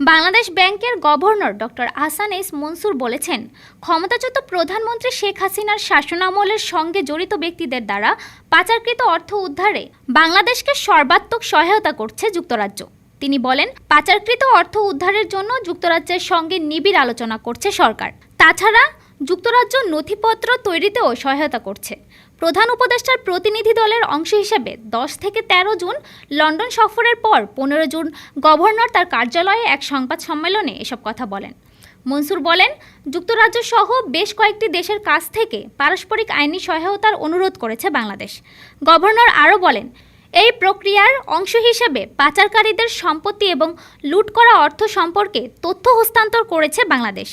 বাংলাদেশ ব্যাংকের governor doctor Ahsan S Mansur বলেছেন, ক্ষমতাচ্যুত প্রধানমন্ত্রী শেখ হাসিনার শাসনামলের সঙ্গে জড়িত ব্যক্তিদের দ্বারা পাচারকৃত অর্থ উদ্ধারে বাংলাদেশকে সর্বাত্মক সহায়তা করছে যুক্তরাজ্য। তিনি বলেন, পাচারকৃত অর্থ উদ্ধারের জন্য যুক্তরাজ্যের সঙ্গে নিবিড় আলোচনা করছে সরকার। তাছাড়া যুক্তরাজ্য নথিপত্র তৈরিতেও সহায়তা করছে। প্রধান উপদেষ্টার প্রতিনিধি দলের অংশ হিসেবে দশ থেকে ১৩ জুন লন্ডন সফরের পর পনেরো জুন গভর্নর তার কার্যালয়ে এক সংবাদ সম্মেলনে এসব কথা বলেন। মনসুর বলেন, যুক্তরাজ্য সহ বেশ কয়েকটি দেশের কাছ থেকে পারস্পরিক আইনি সহায়তার অনুরোধ করেছে বাংলাদেশ। গভর্নর আরও বলেন, এই প্রক্রিয়ার অংশ হিসেবে পাচারকারীদের সম্পত্তি এবং লুট করা অর্থ সম্পর্কে তথ্য হস্তান্তর করেছে বাংলাদেশ।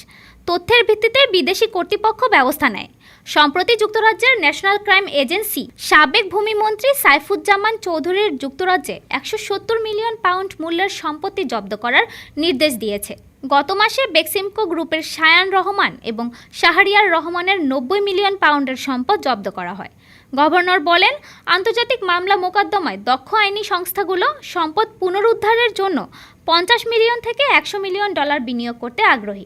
তথ্যের ভিত্তিতে বিদেশি কর্তৃপক্ষ ব্যবস্থা নেয়। সম্প্রতি যুক্তরাজ্যের ন্যাশনাল ক্রাইম এজেন্সি সাবেক ভূমিমন্ত্রী সাইফুজ্জামান চৌধুরীর যুক্তরাজ্যে একশো সত্তর মিলিয়ন পাউন্ড মূল্যের সম্পত্তি জব্দ করার নির্দেশ দিয়েছে। গত মাসে বেক্সিমকো গ্রুপের শায়ান রহমান এবং শাহরিয়ার রহমানের নব্বই মিলিয়ন পাউন্ডের সম্পদ জব্দ করা হয়। গভর্নর বলেন, আন্তর্জাতিক মামলা মোকদ্দমায় দক্ষ আইনি সংস্থাগুলো সম্পদ পুনরুদ্ধারের জন্য পঞ্চাশ মিলিয়ন থেকে একশো মিলিয়ন ডলার বিনিয়োগ করতে আগ্রহী।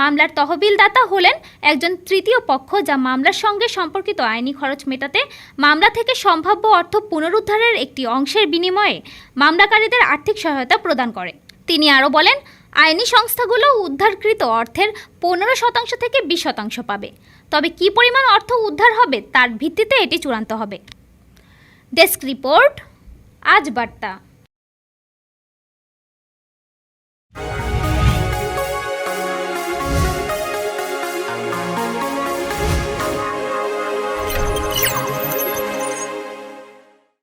মামলার তহবিলদাতা হলেন একজন তৃতীয় পক্ষ যা মামলার সঙ্গে সম্পর্কিত আইনি খরচ মেটাতে মামলা থেকে সম্ভাব্য অর্থ পুনরুদ্ধারের একটি অংশের বিনিময়ে মামলাকারীদের আর্থিক সহায়তা প্রদান করে। তিনি আরও বলেন, আইনি সংস্থাগুলো উদ্ধারকৃত অর্থের পনেরো শতাংশ থেকে বিশ শতাংশ পাবে। তবে কী পরিমাণ অর্থ উদ্ধার হবে তার ভিত্তিতে এটি চূড়ান্ত হবে। ডেস্ক রিপোর্ট, আজ বার্তা।